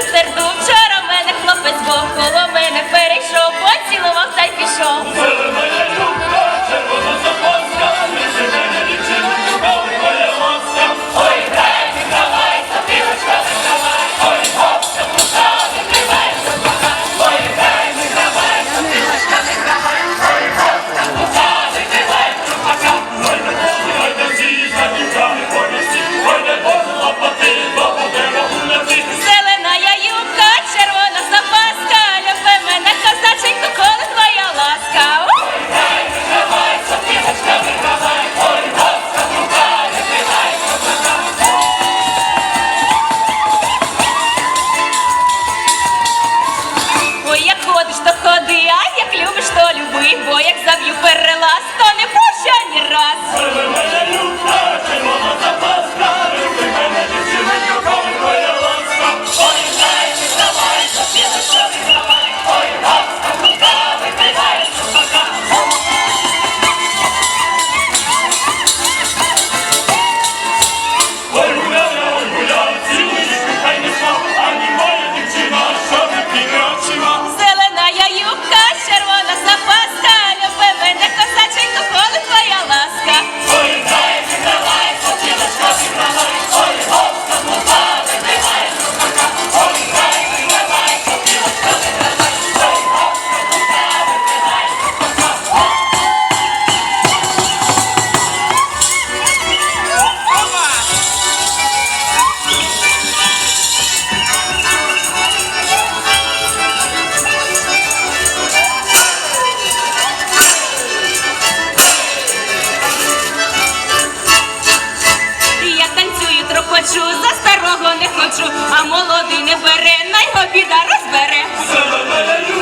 серду. Вчора мене хлопець бо коло мене перейшов, поцілував та й пішов. Бо як заб'ю перелаз, то не пущу ні раз. хочу, а молодий не бере, най його біда розбере.